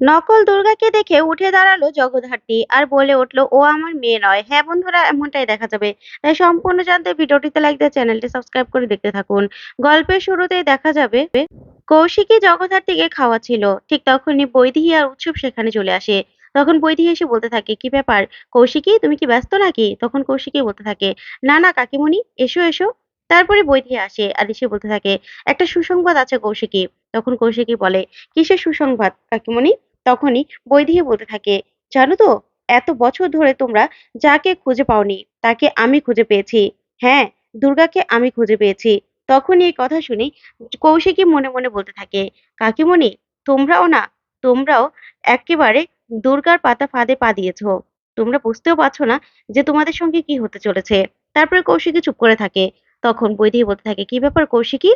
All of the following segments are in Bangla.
নকল দুর্গাকে দেখে উঠে দাঁড়াল জগদ্ধাত্রী আর বলে উঠল, ও আমার মেয়ে নয়। হ্যাঁ বন্ধুরা, এমনটাই দেখা যাবে। তাই সম্পূর্ণ জানতে ভিডিওটিতে লাইক দিয়ে চ্যানেলটি সাবস্ক্রাইব করে দেখতে থাকুন। গল্পের শুরুতেই দেখা যাবে, কৌশিকী জগদ্ধাত্রীকে খাওয়াচ্ছিল। ঠিক তখনই বৈদেহী আর উৎসব সেখানে চলে আসে। তখন বৈদেহী এসে বলতে থাকে, কি ব্যাপার? কৌশিকী, তুমি কি ব্যস্ত নাকি? তখন কৌশিকী বলতে থাকে, না না, কাকিমণি, এসো এসো। তারপরে বৈদেহী আসে আর এসে বলতে থাকে, একটা সুসংবাদ আছে কৌশিকী। তখন কৌশিকী বলে, কিসের সুসংবাদ, কাকিমণি? তখনই বৈদেহী বলতে থাকে, জানো তো, এত বছর ধরে তোমরা যাকে খুঁজে পাওনি, তাকে আমি খুঁজে পেয়েছি। হ্যাঁ দুর্গাকে আমি খুঁজে পেয়েছি। তখনই এই কথা শুনে কৌশিকী মনে মনে বলতে থাকে, কাকিমণি, তোমরাও না, তোমরাও একেবারে দুর্গার পাতা ফাঁদে পা দিয়েছ। তোমরা বুঝতেও পারছ না যে তোমাদের সঙ্গে কি হতে চলেছে। তারপরে কৌশিকী চুপ করে থাকে। তখন বৈদেহী বলতে থাকে, কি ব্যাপার কৌশিকী?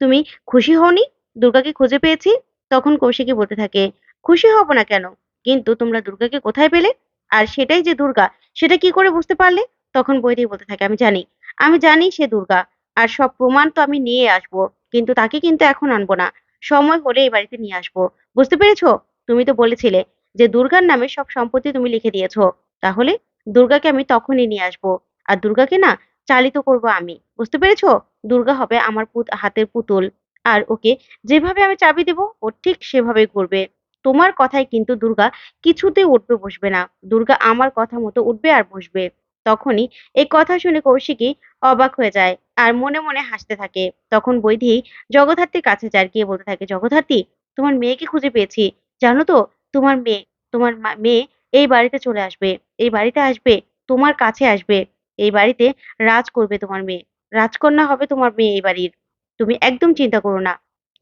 তুমি খুশি হওনি? দুর্গাকে খুঁজে পেয়েছি? তখন কৌশিকী বলতে থাকে খুশি হব না কেন? কিন্তু তোমরা দুর্গাকে কোথায় পেলে? আর সেটাই যে দুর্গা, সেটা কি করে বুঝতে পারলে? তখন বৈদেহী বলতে থাকে, আমি জানি আমি জানি সে দুর্গা, আর সব প্রমাণ তো আমি নিয়ে আসব, কিন্তু তাকে কিন্তু এখন আনব না, সময় হলে এই বাড়িতে নিয়ে আসব। বুঝতে পেরেছ? তুমি তো বলেছিলে যে দুর্গার নামে সব সম্পত্তি তুমি লিখে দিয়েছ। তাহলে দুর্গাকে আমি তখনই নিয়ে আসব, আর দুর্গাকে না চালিত করব আমি। বুঝতে পেরেছ? দুর্গা হবে আমার হাতের পুতুল, আর ওকে যেভাবে আমি চাবি দেবো, ও ঠিক সেভাবেই করবে। তোমার কথায় কিন্তু দুর্গা কিছুতে উঠবে বসবে না। দুর্গা আমার কথা মতো উঠবে আর বসবে। তখনই এই কথা শুনে কৌশিকী অবাক হয়ে যায় আর মনে মনে হাসতে থাকে। তখন বৈধি জগদ্ধাত্রীর কাছে যায় গিয়ে বলতে থাকে, জগদ্ধাত্রী, তোমার মেয়েকে খুঁজে পেয়েছি। জানো তো, তোমার মেয়ে তোমার মেয়ে এই বাড়িতে চলে আসবে। এই বাড়িতে আসবে, তোমার কাছে আসবে। এই বাড়িতে রাজ করবে তোমার মেয়ে। রাজকন্যা হবে তোমার মেয়ে এই বাড়ির। তুমি একদম চিন্তা করো না।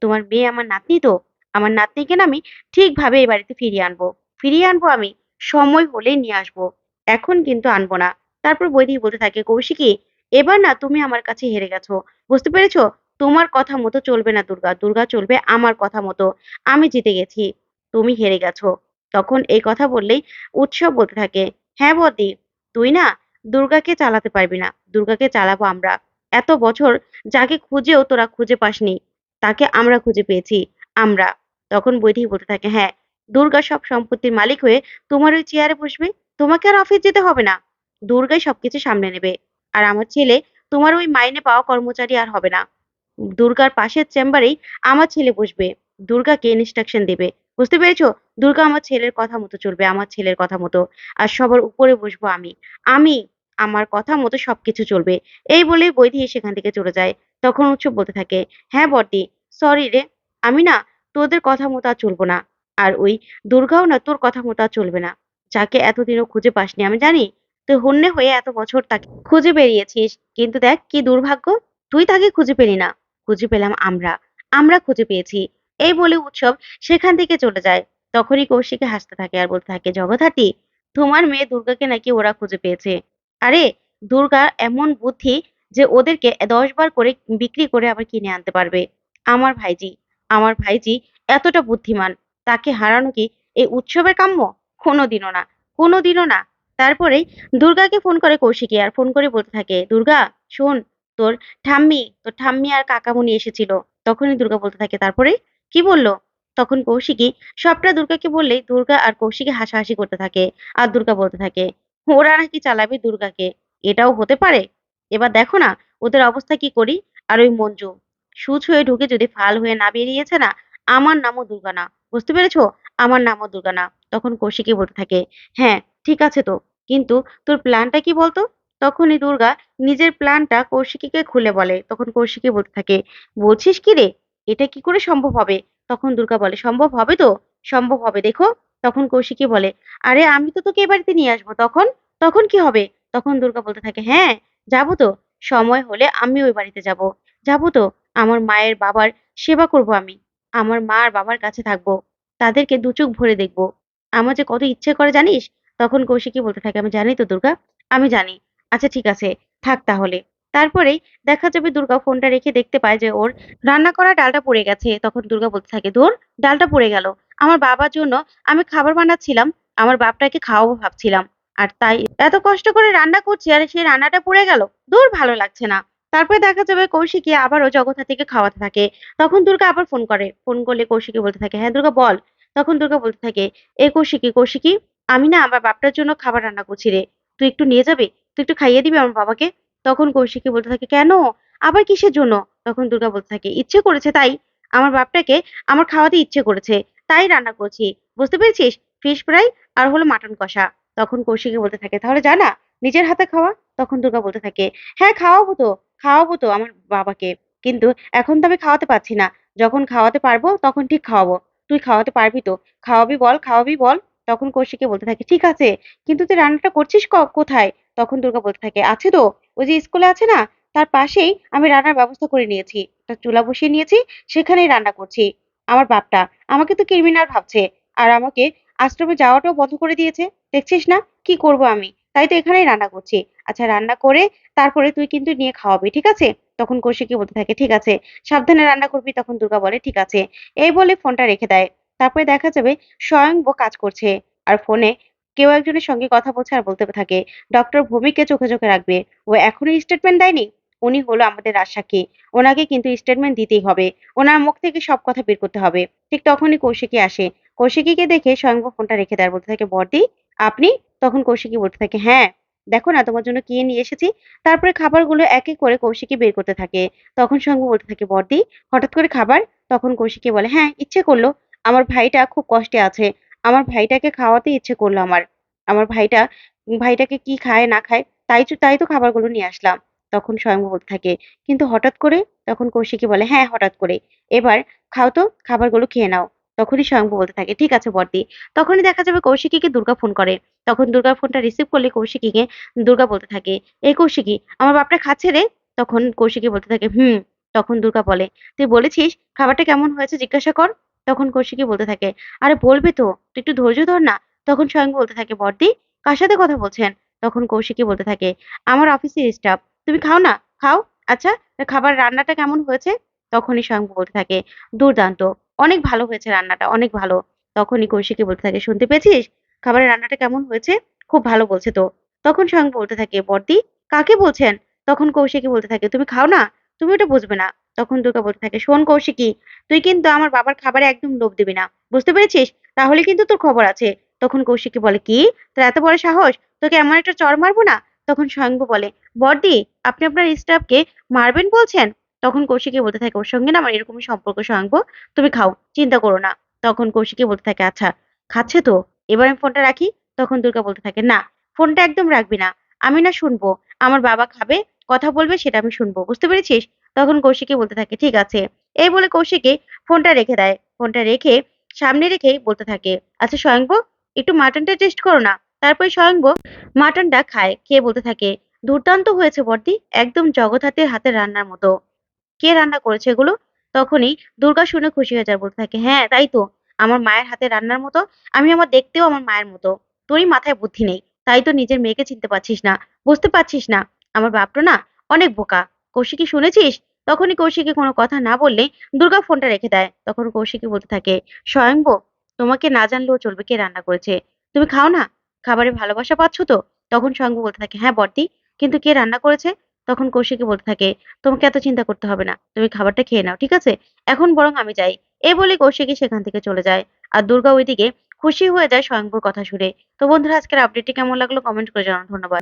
তোমার মেয়ে আমার নাতনি তো। আমার নাতনিকে না আমি ঠিকভাবে এই বাড়িতে ফিরিয়ে আনব। ফিরিয়ে আনব আমি, সময় হলেই নিয়ে আসব। এখন কিন্তু আনব না। তারপর বৈদি বলতে থাকে, কৌশিকী, এবার না তুমি আমার কাছে হেরে গেছো। বুঝতে পেরেছ? তোমার কথা মতো চলবে না দুর্গা। দুর্গা চলবে আমার কথা মতো। আমি জিতে গেছি। তুমি হেরে গেছো। তখন এই কথা বললেই উৎসব বলতে থাকে হ্যাঁ বদি, তুই না দুর্গাকে চালাতে পারবি না। দুর্গাকে চালাবো আমরা। এত বছর যাকে খুঁজেও তোরা খুঁজে পাসনি। তাকে আমরা খুঁজে পেয়েছি। আমরা। তখন বৈধি বলতে থাকে হ্যাঁ দুর্গা সব সম্পত্তির মালিক হয়ে তোমার ওই চেয়ারে বসবে, তোমাকে আর অফিস যেতে হবে না। দুর্গাই সবকিছু সামলে নেবে। আর আমার ছেলে, তোমার ওই মাইনে পাওয়া কর্মচারী আর হবে না। দুর্গার পাশের চেম্বারেই আমার ছেলে বসবে। দুর্গাকে ইনস্ট্রাকশন দেবে। বুঝতে পেরেছ? দুর্গা আমার ছেলের কথা মতো চলবে, আমার ছেলের কথা মতো। আর সবার উপরে বসবো আমি। আমি, আমার কথা মতো সবকিছু চলবে। এই বলেই বৈধি সেখান থেকে চলে যায়। তখন উৎসব বলতে থাকে হ্যাঁ বটি সরি রে, আমি না তোদের কথা মতো আর চলবো না। আর ওই দুর্গাও না তোর কথা মতো আর চলবে না। যাকে এতদিনও খুঁজে পাসনি, আমি জানি তুই হন্যে হয়ে এত বছর তাকে খুঁজে বেরিয়েছিস। কিন্তু দেখ কি দুর্ভাগ্য, তুই তাকে খুঁজে পেলি না। খুঁজে পেলাম আমরা আমরা খুঁজে পেয়েছি। এই বলে উৎসব সেখান থেকে চলে যায়। তখনই কৌশিকে হাসতে থাকে আর বলতে থাকে, জগদ্ধাত্রী, তোমার মেয়ে দুর্গাকে নাকি ওরা খুঁজে পেয়েছে। আরে, দুর্গা এমন বুদ্ধি যে ওদেরকে দশ বার করে বিক্রি করে আবার কিনে আনতে পারবে। আমার ভাইজি আমার ভাইজি এতটা বুদ্ধিমান, তাকে হারানো কি এই উৎসবের কাম্য? কোনোদিনও না কোনোদিনও না। তারপরেই দুর্গাকে ফোন করে কৌশিকী আর ফোন করে বলতে থাকে, দুর্গা, শোন, তোর ঠাম্মি তোর ঠাম্মি আর কাকামুনি এসেছিল। তখনই দুর্গা বলতে থাকে, তারপরে? কি বলল? তখন কৌশিকী সবটা দুর্গাকে বললেই দুর্গা আর কৌশিকী হাসাহাসি করতে থাকে আর দুর্গা বলতে থাকে, ওরা নাকি চালাবে দুর্গাকে, এটাও হতে পারে? এবার দেখো না, ওদের অবস্থা কি করি? আর ওই মঞ্জু সুচ হয়ে ঢুকে যদি ফাল হয়ে না বেরিয়েছে না, আমার নামও দুর্গা না বুঝতে পেরেছ? আমার নামও দুর্গা না তখন কৌশিকী বলতে থাকে হ্যাঁ ঠিক আছে তো, কিন্তু তোর প্ল্যানটা কি বলতো? তখনই দুর্গা নিজের প্ল্যানটা কৌশিকীকে খুলে বলে। তখন কৌশিকী বলতে থাকে, বলছিস কি রে? এটা কি করে সম্ভব হবে? তখন দুর্গা বলে, সম্ভব হবে তো, সম্ভব হবে, দেখো। তখন কৌশিকী বলে, আরে, আমি তো তোকে এ বাড়িতে নিয়ে আসব, তখন? তখন কি হবে? তখন দুর্গা বলতে থাকে হ্যাঁ যাব তো, সময় হলে আমি ওই বাড়িতে যাব। যাব তো আমার মায়ের বাবার সেবা করব আমি। আমার মা আর বাবার কাছে থাকব। তাদেরকে দু চোখ ভরে দেখব। আমার যে কত ইচ্ছে করে, জানিস? তখন কৌশিকী বলতে থাকে, আমি জানি তো দুর্গা, আমি জানি। আচ্ছা ঠিক আছে, থাক তাহলে। তারপরেই দেখা যাবে দুর্গা ফোনটা রেখে দেখতে পায় যে ওর রান্না করা ডালটা পড়ে গেছে। তখন দুর্গা বলতে থাকে, ধুর, ডালটা পড়ে গেল। আমার বাবার জন্য আমি খাবার বানাচ্ছিলাম, আমার বাপটাকে খাওয়াবো ভাবছিলাম। আর তাই এত কষ্ট করে রান্না করছি, আর সেই রান্নাটা পড়ে গেল? দূর ভালো লাগছে না। তারপরে দেখা যাবে কৌশিকী আবারও থেকে খাওয়াতে থাকে। তখন দুর্গা আবার ফোন করে। ফোন করলে কৌশিকী বলতে থাকে হ্যাঁ দুর্গা, বল। তখন দুর্গা বলতে থাকে, এ কৌশিকী কৌশিকী, আমি না আমার বাপটার জন্য খাবার রান্না করছি রে। তুই একটু নিয়ে যাবি? তুই একটু খাইয়ে দিবি আমার বাবাকে? তখন কৌশিকী বলতে থাকে, কেন? আবার কিসের জন্য? তখন দুর্গা বলতে থাকে, ইচ্ছে করেছে তাই। আমার বাপটাকে আমার খাওয়াতে ইচ্ছে করেছে। তাই রান্না করছি। বুঝতে পেরেছিস? ফিশ ফ্রাই আর হলো মাটন কষা। তখন কৌশিকী বলতে থাকে, তাহলে জানা নিজের হাতে খাওয়া। তখন দুর্গা বলতে থাকে হ্যাঁ খাওয়াবো তো। খাওয়াবো তো আমার বাবাকে। কিন্তু এখন তো আমি খাওয়াতে পারছি না। যখন খাওয়াতে পারব তখন ঠিক খাওয়াবো। তুই খাওয়াতে পারবি তো। খাওয়াবি বল খাওয়াবি বল। তখন কৌশিকী বলতে থাকে, ঠিক আছে, কিন্তু তুই রান্নাটা করছিস কোথায়? তখন দুর্গা বলতে থাকে, আছে তো, ওই যে স্কুলে আছে না, তার পাশেই আমি রান্নার ব্যবস্থা করে নিয়েছি। একটা চুলা বসিয়ে নিয়েছি, সেখানেই রান্না করছি। আমার বাপটা আমাকে তো ক্রিমিনাল ভাবছে। আর আমাকে আশ্রমে যাওয়াটাও বন্ধ করে দিয়েছে। দেখছিস না? কি করব আমি? তাই তো এখানেই রান্না করছি। আচ্ছা রান্না করে তারপরে তুই কিন্তু নিয়ে খাওয়াবি, ঠিক আছে? তখন কৌশিকী বলতে থাকে, ঠিক আছে, সাবধানে রান্না করবি। তখন দুর্গা বলে, ঠিক আছে। এই বলে ফোনটা রেখে দেয়। তারপরে দেখা যাবে স্বয়ংব কাজ করছে আর ফোনে কেউ একজনের সঙ্গে কথা বলছে আর বলতে থাকে, ডক্টর ভূমিকে চোখে চোখে রাখবে। ও এখনও স্টেটমেন্ট দেয়নি। উনি হলো আমাদের রাজসাক্ষী। ওনাকে কিন্তু স্টেটমেন্ট দিতেই হবে। ওনার মুখ থেকে সব কথা বের করতে হবে। ঠিক তখনই কৌশিকী আসে। কৌশিকীকে দেখে স্বয়ংব ফোনটা রেখে দেয় বলতে থাকে, বর্দি, আপনি? তখন কৌশিকী বলতে থাকে হ্যাঁ দেখো না, তোমার জন্য কি নিয়ে এসেছি। তারপরে খাবারগুলো এক এক করে কৌশিকী বের করতে থাকে। তখন স্বয়ংব বলতে থাকে, বর্দি, হঠাৎ করে খাবার? তখন কৌশিকী বলে হ্যাঁ ইচ্ছে করল। আমার ভাইটা খুব কষ্টে আছে। আমার ভাইটাকে খাওয়াতে ইচ্ছে করল আমার। আমার ভাইটা, ভাইটাকে কি খায়, না খায়, তাই তাই তো খাবারগুলো নিয়ে আসলাম। তখন স্বয়ং বলতে থাকে, কিন্তু হঠাৎ করে? তখন কৌশিকী বলে হ্যাঁ হঠাৎ করে। এবার খাও তো, খাবারগুলো খেয়ে নাও। তখনই স্বয়ং বলতে থাকে, ঠিক আছে বর্দি। তখনই দেখা যাবে কৌশিকীকে দুর্গা ফোন করে। তখন দুর্গা ফোনটা রিসিভ করলে কৌশিকীকে দুর্গা বলতে থাকে, এই কৌশিকী, আমার বাপটা খাচ্ছে রে? তখন কৌশিকী বলতে থাকে, হুম। তখন দুর্গা বলে, তুই বলেছিস খাবারটা কেমন হয়েছে জিজ্ঞাসা কর। তখন কৌশিকী বলতে থাকে, আরে বলবে তো, তুই একটু ধৈর্য ধর না। তখন স্বয়ং বলতে থাকে, বর্দি, কার সাথে কথা বলছেন? তখন কৌশিকী বলতে থাকে, আমার অফিসের স্টাফ তুমি খাও না, খাও আচ্ছা খাবার রান্নাটা কেমন হয়েছে? তখনই স্বয়ং বলতে থাকে, দুর্দান্ত। অনেক ভালো হয়েছে রান্নাটা, অনেক ভালো। তখনই কৌশিকী বলতে থাকে, শুনতে পেয়েছিস? খাবারের রান্নাটা কেমন হয়েছে? খুব ভালো বলছে তো। তখন স্বয়ং বলতে থাকে, বর্দি, কাকে বলছেন? তখন কৌশিকী বলতে থাকে, তুমি খাও না? তুমি ওটা বুঝবে না। তখন দুর্গা বলতে থাকে, শোন কৌশিকী, তুই কিন্তু আমার বাবার খাবারে একদম লোভ দিবি না। বুঝতে পেরেছিস? তাহলে কিন্তু তোর খবর আছে। তখন কৌশিকী বলে, কি? তোর এত বড় সাহস? তোকে এমন একটা চড় মারবো না? তখন স্বয়ংব বলে, বর্দি, আপনি আপনার স্টাফকে মারবেন বলছেন? তখন কৌশিকী বলতে থাকে, ওর সঙ্গে না আমার এরকমই সম্পর্ক স্বয়ংব তুমি খাও, চিন্তা করো না। তখন কৌশিকী বলতে থাকে আচ্ছা খাচ্ছে তো? এবার আমি ফোনটা রাখি? তখন দুর্গা বলতে থাকে, না, ফোনটা একদম রাখবি না। আমি না শুনব। আমার বাবা খাবে, কথা বলবে, সেটা আমি শুনব। বুঝতে পেরেছিস? তখন কৌশিকী বলতে থাকে, ঠিক আছে। এই বলে কৌশিকী ফোনটা রেখে দেয়। ফোনটা রেখে সামনে রেখেই বলতে থাকে আচ্ছা স্বয়ংব একটু মাটনটা টেস্ট করো না। তারপরে স্বয়ংব মাটনটা খায়। খেয়ে বলতে থাকে, দুর্দান্ত হয়েছে বর্দি, একদম জগদ্ধাতের হাতের রান্নার মতো। কে রান্না করেছে এগুলো? তখনই দুর্গা শুনে খুশি হয়ে যায়, বলতে থাকে হ্যাঁ তাই তো, আমার মায়ের হাতে রান্নার মতো, আমি আমার দেখতেও আমার মায়ের মতো, তোরই মাথায় বুদ্ধি নেই, তাই তো নিজের মেয়েকে চিনতে পারছিস না, বুঝতে পারছিস না, আমার বাপটা না অনেক বোকা, কৌশিকী শুনেছিস? তখনই কৌশিকী কোনো কথা না বললে দুর্গা ফোনটা রেখে দেয়, তখন কৌশিকী বলতে থাকে স্বয়ংব তোমাকে না জানলেও চলবে কে রান্না করেছে, তুমি খাও না, খাবারে ভালোবাসা পাচ্ছ তো? তখন স্বয়ংব বলতে থাকে হ্যাঁ বর্দি, কিন্তু কে রান্না করেছে? তখন কৌশিকী বলতে থাকে, তোমাকে এত চিন্তা করতে হবে না, তুমি খাবারটা খেয়ে নাও, ঠিক আছে? এখন বরং আমি যাই। এ বলে কৌশিকী সেখান থেকে চলে যায় আর দুর্গা ওইদিকে খুশি হয়ে যায় স্বয়ংবর কথা শুনে। তো বন্ধুরা, আজকের আপডেটটি কেমন লাগল? কমেন্ট করে জানান ধন্যবাদ।